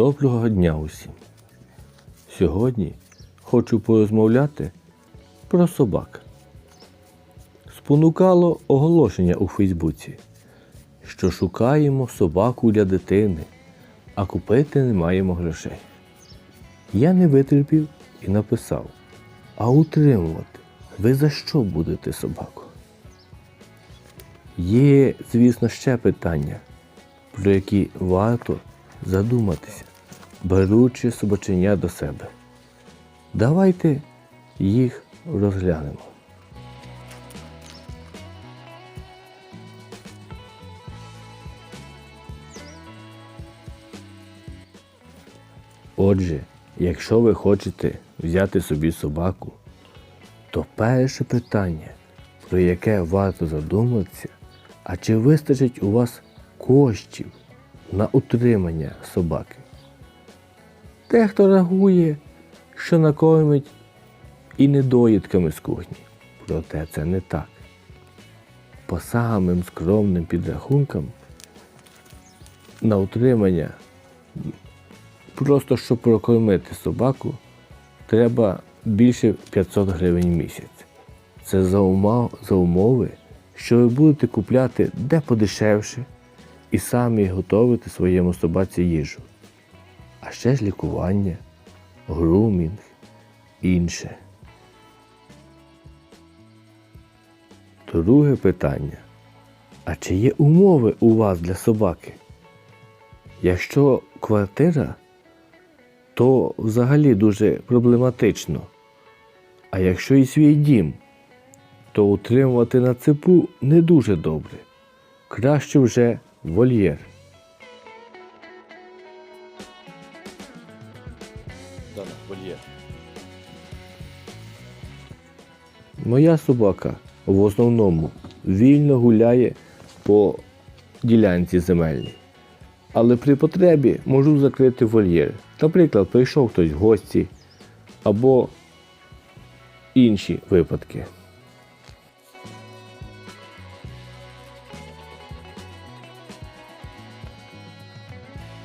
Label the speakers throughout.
Speaker 1: Доброго дня усім! Сьогодні хочу порозмовляти про собак. Спонукало оголошення у Фейсбуці, що шукаємо собаку для дитини, а купити не маємо грошей. Я не витерпів і написав: А утримувати ви за що будете собаку? Є, звісно, ще питання, про які варто задуматися, беручи собачення до себе. Давайте їх розглянемо. Отже, якщо ви хочете взяти собі собаку, то перше питання, про яке варто задуматися, а чи вистачить у вас коштів на утримання собаки? Дехто реагує, що накормить і недоїдками з кухні. Проте це не так. По самим скромним підрахункам на утримання, просто щоб прокормити собаку, треба більше 500 гривень в місяць. Це за умови, що ви будете купляти де подешевше і самі готувати своєму собаці їжу. А ще ж лікування, грумінг, інше. Друге питання. А чи є умови у вас для собаки? Якщо квартира, то взагалі дуже проблематично. А якщо і свій дім, то утримувати на цепу не дуже добре. Краще вже вольєр. Дана, вольєр. Моя собака в основному вільно гуляє по ділянці земельній. Але при потребі можу закрити вольєр. Наприклад, прийшов хтось в гості або інші випадки.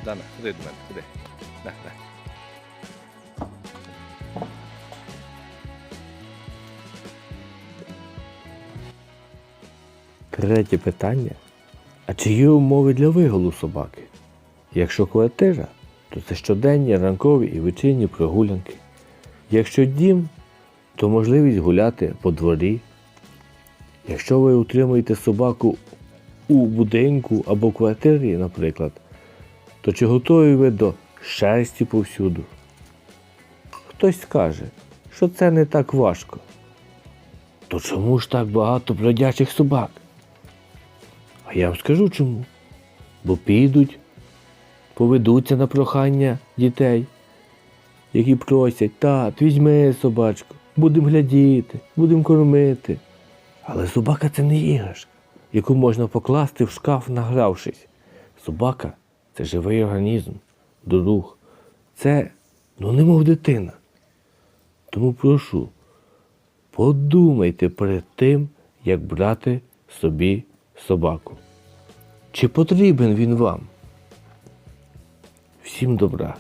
Speaker 1: Дана, ходи до мене, ходи. На, на. Третє питання. А чи є умови для виголу собаки? Якщо квартира, то це щоденні ранкові і вечірні прогулянки. Якщо дім, то можливість гуляти по дворі. Якщо ви утримуєте собаку у будинку або квартирі, наприклад, то чи готові ви до шерсті повсюду? Хтось скаже, що це не так важко. То чому ж так багато бродячих собак? А я вам скажу чому. Бо підуть, поведуться на прохання дітей, які просять, тат, візьми собачку, будемо глядіти, будемо кормити. Але собака це не іграшка, яку можна покласти в шкаф, награвшись. Собака це живий організм, друг. Це, ну, немов дитина. Тому прошу, подумайте перед тим, як брати собі собаку. Чи потрібен він вам? Всім добра!